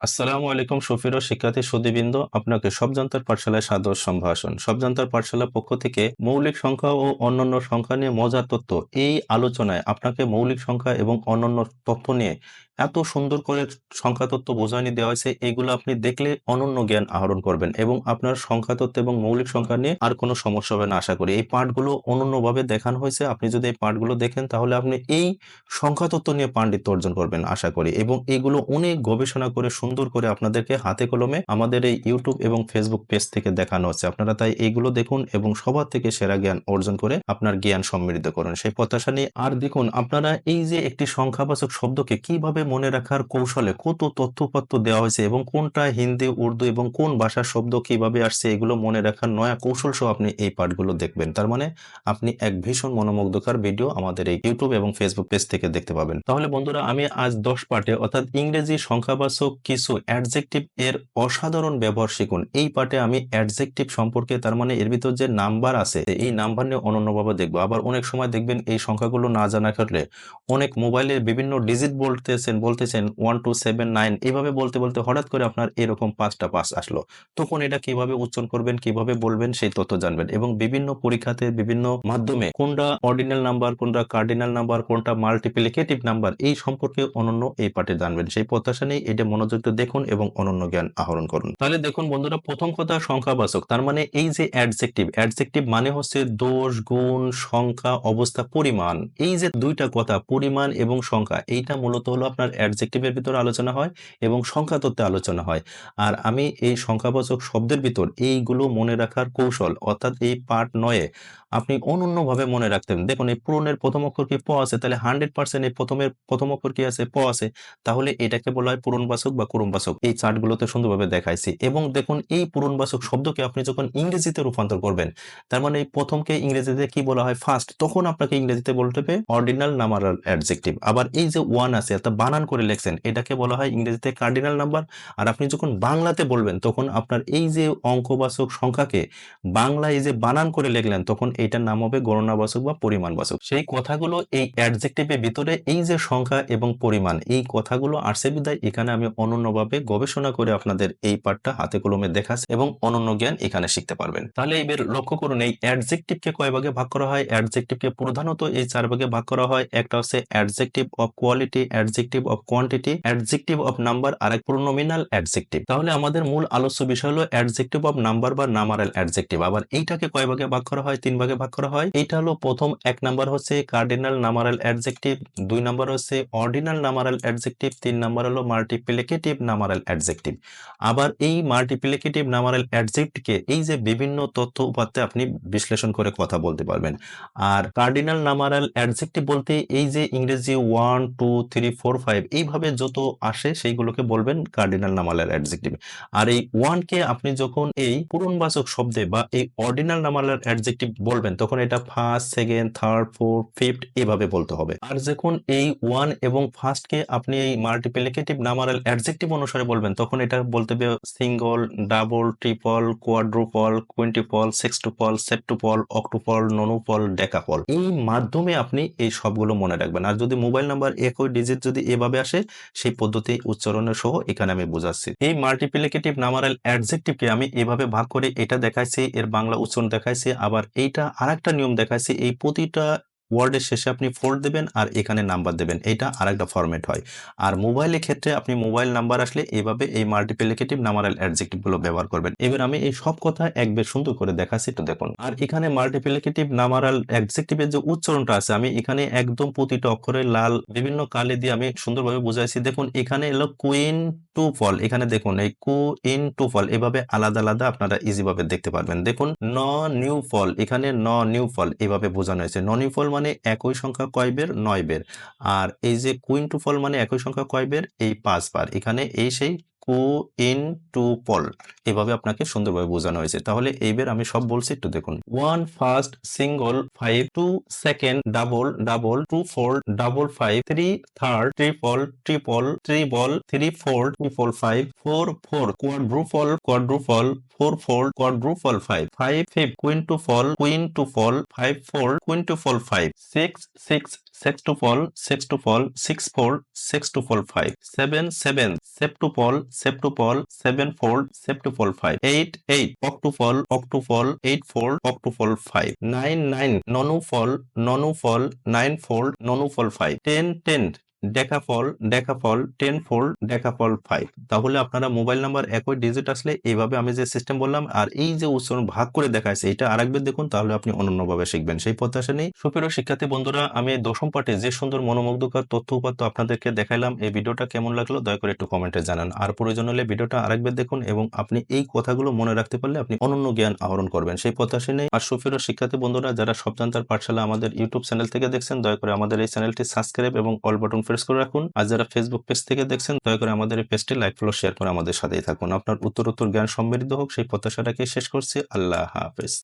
আসসালামু আলাইকুম সফির ও শিক্ষার্থী সুদীবৃন্দ, আপনাকে সব যন্ত্রের পাঠশালায় সাদর সম্ভাষণ। সব যন্ত্রের পাঠশালার পক্ষ থেকে মৌলিক সংখ্যা ও অন্যান্য সংখ্যা নিয়ে মজার তথ্য এই আলোচনায় আপনাকে মৌলিক সংখ্যা এবং অন্যান্য তথ্য নিয়ে এত সুন্দর করে সংখ্যা তত্ত্ব বোঝানি দেওয়া হয়েছে, এগুলো আপনি দেখলে অনন্য জ্ঞান আহরণ করবেন এবং আপনার সংখ্যা তত্ত্ব এবং মৌলিক সংখ্যা নিয়ে আর কোনো সমস্যা হবে না, আশা করি। এই পাঠগুলো অনন্যভাবে দেখানো হয়েছে, আপনি যদি এই পাঠগুলো দেখেন তাহলে আপনি এই সংখ্যা তত্ত্ব নিয়ে পাণ্ডিত্য অর্জন করবেন, আশা করি। এবং এগুলো অনেক গবেষণা করে, সুন্দর করে আপনাদেরকে হাতে কলমে আমাদের এই ইউটিউব এবং ফেসবুক পেজ থেকে দেখানো হচ্ছে। আপনারা তাই এইগুলো দেখুন এবং সবার থেকে সেরা জ্ঞান অর্জন করে আপনার জ্ঞান সমৃদ্ধ করুন। সেই প্রত্যাশা নিয়ে আর দেখুন, আপনারা এই যে একটি সংখ্যাবাচক শব্দকে কীভাবে মনে রাখার কৌশলে কত তথ্যপত্র দেওয়া হয়েছে এবং কোনটা হিন্দি, উর্দু এবং কোন ভাষার শব্দ কীভাবে আসছে এগুলো মনে রাখার নয়া কৌশল সহ আপনি এই পাঠগুলো দেখবেন। তার মানে আপনি এক ভীষণ মনোমুগ্ধকর ভিডিও আমাদের এই ইউটিউব এবং ফেসবুক পেজ থেকে দেখতে পাবেন। তাহলে বন্ধুরা আমি আজ দশ পাঠে অর্থাৎ ইংরেজি সংখ্যাবাচক কিছু অ্যাডজেক্টিভ এর অসাধারণ ব্যবহার শিখুন। এই পাঠে আমি অ্যাডজেক্টিভ সম্পর্কে তার মানে এর ভিতর যে নাম্বার আছে, এই নাম্বার নিয়ে অনন্যভাবে দেখব। আবার অনেক সময় দেখবেন এই সংখ্যাগুলো না জানা থাকলে অনেক মোবাইলে বিভিন্ন ডিজিট বলতেছেন বলতেছেন ওয়ান টু সেভেন নাইন এভাবে বলতে বলতে হঠাৎ করে আপনার এরকম পাঁচটা পাস আসলো। তখন এটা কীভাবে উচ্চারণ করবেন, কীভাবে বলবেন সেই তথ্য জানবেন এবং বিভিন্ন পরীক্ষাতে বিভিন্ন মাধ্যমে কোনটা অর্ডিনাল নাম্বার কোনটা কার্ডিনাল নাম্বার কোনটা মাল্টিপ্লিকেটিভ নাম্বার এই সম্পর্কে অনন্য এই পাঠে জানবেন। সেই প্রত্যাশা নেই এটা মনোযোগ দেখুন এবং অনন্য জ্ঞান আহরণ করুন। তাহলে দেখুন বন্ধুরা, প্রথম কথা সংখ্যাবাচক, তার মানে এই যে অ্যাডজেক্টিভ অ্যাডজেক্টিভ মানে হচ্ছে দোষ, গুণ, সংখ্যা, অবস্থা, পরিমাণ। এই যে দুইটা কথা, পরিমাণ এবং সংখ্যা, এইটা মূলত হলো আপনার অ্যাডজেক্টিভের ভিতরে আলোচনা হয় এবং সংখ্যা তত্ত্বে আলোচনা হয়। আর আমি এই সংখ্যাবাচক শব্দের ভিতর এইগুলো মনে রাখার কৌশল অর্থাৎ এই পার্ট নয়ে আপনি অনন্যভাবে মনে রাখতেন। দেখুন, এই পূরণের প্রথম অক্ষর কি প আছে? তাহলে হান্ড্রেড পার্সেন্ট এই প্রথমের, প্রথম অক্ষর কি আছে? প আছে। তাহলে এটাকে বলা হয় পূরণবাচক বা কুরুমবাচক এই চার্টগুলোতে সুন্দরভাবে দেখাইছি। এবং দেখুন, এই পূরণবাচক শব্দকে আপনি যখন ইংরেজিতে রূপান্তর করবেন, তার মানে এই প্রথমকে ইংরেজিতে কি বলা হয়? ফার্স্ট। তখন আপনাকে ইংরেজিতে বলতে হবে অর্ডিনাল নাম্বারাল অ্যাডজেক্টিভ। আবার এই যে ওয়ান আছে, অর্থাৎ বানান করে লেখছেন, এটাকে বলা হয় ইংরেজিতে কার্ডিনাল নাম্বার। আর আপনি যখন বাংলাতে বলবেন, তখন আপনার এই যে অঙ্কবাচক সংখ্যাকে বাংলা এই যে বানান করে লিখলেন, তখন এইটার নাম হবে গণনাবাচক বা পরিমাণবাচক সেই কথাগুলো এই অ্যাডজেক্টিভের ভিতরে এই যে সংখ্যা এবং পরিমাণ, এই কথাগুলো আসছে বিদায়। এখানে আমি অনন্যভাবে গবেষণা করে আপনাদের এই পাঠটা হাতে কলমে দেখাচ্ছি এবং অনন্য জ্ঞান এখানে শিখতে পারবেন। তাহলে এবার লক্ষ্য করুন, এই অ্যাডজেক্টিভকে কয় ভাগে ভাগ করা হয়? অ্যাডজেক্টিভকে প্রধানত এই চার ভাগে ভাগ করা হয়। একটা হচ্ছে adjective of quality adjective of quantity adjective of number আর এক প্রোনোমিনাল অ্যাডজেক্টিভ তাহলে আমাদের মূল আলোচ্য বিষয় হলো অ্যাডজেক্টিভ অফ নাম্বার বা নামারাল অ্যাডজেক্টিভ আবার এইটাকে কয় ভাগে ভাগ করা হয়? তিন ভাগে ভাগ করা হয়। এইটা হলো প্রথম এক নাম্বার হচ্ছে কার্ডিনাল নামারাল অ্যাডজেক্টিভ দুই নাম্বার হচ্ছে অর্ডিনাল নামারাল অ্যাডজেক্টিভ তিন নাম্বার হলো মাল্টিপ্লিকেটিভ নামারাল অ্যাডজেক্টিভ আবার এই মাল্টিপ্লিকেটিভ নামারাল অ্যাডজেক্টকে এই যে বিভিন্ন তথ্য উপাত্তে আপনি বিশ্লেষণ করে কথা বলতে পারবেন। আর কার্ডিনাল নামারাল অ্যাডজেক্টিভ বলতে এই যে ইংরেজি one two three four five এইভাবে যত আসে সেইগুলোকে বলবেন কার্ডিনাল নামারাল অ্যাডজেক্টিভ আর এই ওয়ানকে আপনি যখন এই পূরণবাচক শব্দে বা এই অর্ডিনাল নামারাল অ্যাডজেক্টিভ বলবেন, তখন এটা first second third fourth fifth এভাবে বলতে হবে। আর যখন এই ওয়ান এবং ফার্স্টকে আপনি এই মাল্টিপ্লিকেটিভ নামারাল অ্যাডজেক্টিভ অনুসারে বলবেন, তখন এটা বলতে হবে single double triple quadruple quintuple sextuple septuple octuple nonuple decuple এই মাধ্যমে আপনি এই সবগুলো মনে রাখবেন। আর যদি মোবাইল নাম্বার একই ডিজিট যদি এভাবে আসে, সেই পদ্ধতি উচ্চারণের সহ এখানে আমি বোঝাচ্ছি। এই মাল্টিপ্লিকেটিভ নামারাল অ্যাডজেক্টিভকে আমি এভাবে ভাগ করে এটা দেখাইছি, এর বাংলা উচ্চারণ দেখাইছি, আবার এইটা আরেকটা নিয়ম দেখাইছি এই প্রতিটা ওয়ার্ডের শেষে আপনি ফোল্ড দেবেন আর এখানে নাম্বার দেবেন। এটা আরেকটা ফরম্যাট হয়। আর মোবাইলের ক্ষেত্রে আপনি মোবাইল নাম্বার আসলে এইভাবে এই মাল্টিপ্লিকেটিভ নাম্বারাল অ্যাডজেক্টিভগুলো ব্যবহার করবেন। এবার আমি এই সব কথা এক বেশ সুন্দর করে দেখাচ্ছি একটু দেখুন। আর এখানে মাল্টিপ্লিকেটিভ নাম্বারাল অ্যাডজেক্টিভের যে উচ্চারণটা আছে, আমি এখানে একদম প্রতিটা অক্ষরে লাল, বিভিন্ন কালে দিয়ে আমি সুন্দরভাবে বুঝাইছি। দেখুন, এখানে এলো কুইন টু ফল এখানে দেখুন, এই কু ইন টু ফল এভাবে আলাদা আলাদা আপনারা ইজিভাবে দেখতে পারবেন। দেখুন ন নিউ ফল এখানে ন নিউ ফল এভাবে বোঝানো হয়েছে। ন নিউ ফল মানে একই সংখ্যা কয় বের? নয় বের। আর এই যে কুইন টু ফল মানে একই সংখ্যা কয় বের? এই পাঁচ বার। এখানে এই সেই কু ইন টু পল। এভাবে আপনাকে সুন্দরভাবে বোঝানো হয়েছে। তাহলে এইবার আমি সব বলছি একটু দেখুন। One first single five two second double double two four double five three third triple triple three বল three four triple five four four quadruple quadruple four four quadruple five five fifth quintuple quintuple five four quintuple five six six sextuple, sextuple, six four, sextuple five, seven seven, septuple, septuple seven fold septuple five eight eight octuple octuple eight fold octuple five nine nine nonuple nonuple nine fold nonuple five ten ten decuple decuple ten fold decuple five তাহলে আপনারা mobile number একই digit আসলে এইভাবে আমি যে system বললাম আর এই যে উচ্চারণ ভাগ করে দেখাচ্ছে এটা আরেকবার দেখুন, তাহলে আপনি অনন্যভাবে শিখবেন। সেই প্রত্যাশা নেই সুপ্রিয় শিক্ষার্থী বন্ধুরা, আমি দশম পাঠে যে সুন্দর মনোমুগ্ধকর তথ্য উপাত্ত আপনাদেরকে দেখাইলাম, এই ভিডিওটা কেমন লাগল দয়া করে একটু কমেন্টে জানান। আর প্রয়োজন হলে ভিডিওটা আরেকবার দেখুন এবং আপনি এই কথাগুলো মনে রাখতে পারলে আপনি অনন্য জ্ঞান আহরণ করবেন। সেই প্রত্যাশা নেই আর সুপ্রিয় শিক্ষার্থী বন্ধুরা, যারা সবজান্তার পাঠশালা আমাদের ইউটিউব চ্যানেল থেকে দেখছেন, দয়া করে আমাদের এই চ্যানেলটি সাবস্ক্রাইব এবং অল বাটন প্রেস করে রাখুন। আর যারা ফেসবুক পেজ থেকে দেখছেন, দয়া করে আমাদের এই পেজটি লাইক ফলো শেয়ার করে আমাদের সাথেই থাকুন। আপনার উত্তর উত্তর জ্ঞান সমৃদ্ধ হোক। সেই প্রত্যাশাটাকে শেষ করছি। আল্লাহ হাফেজ।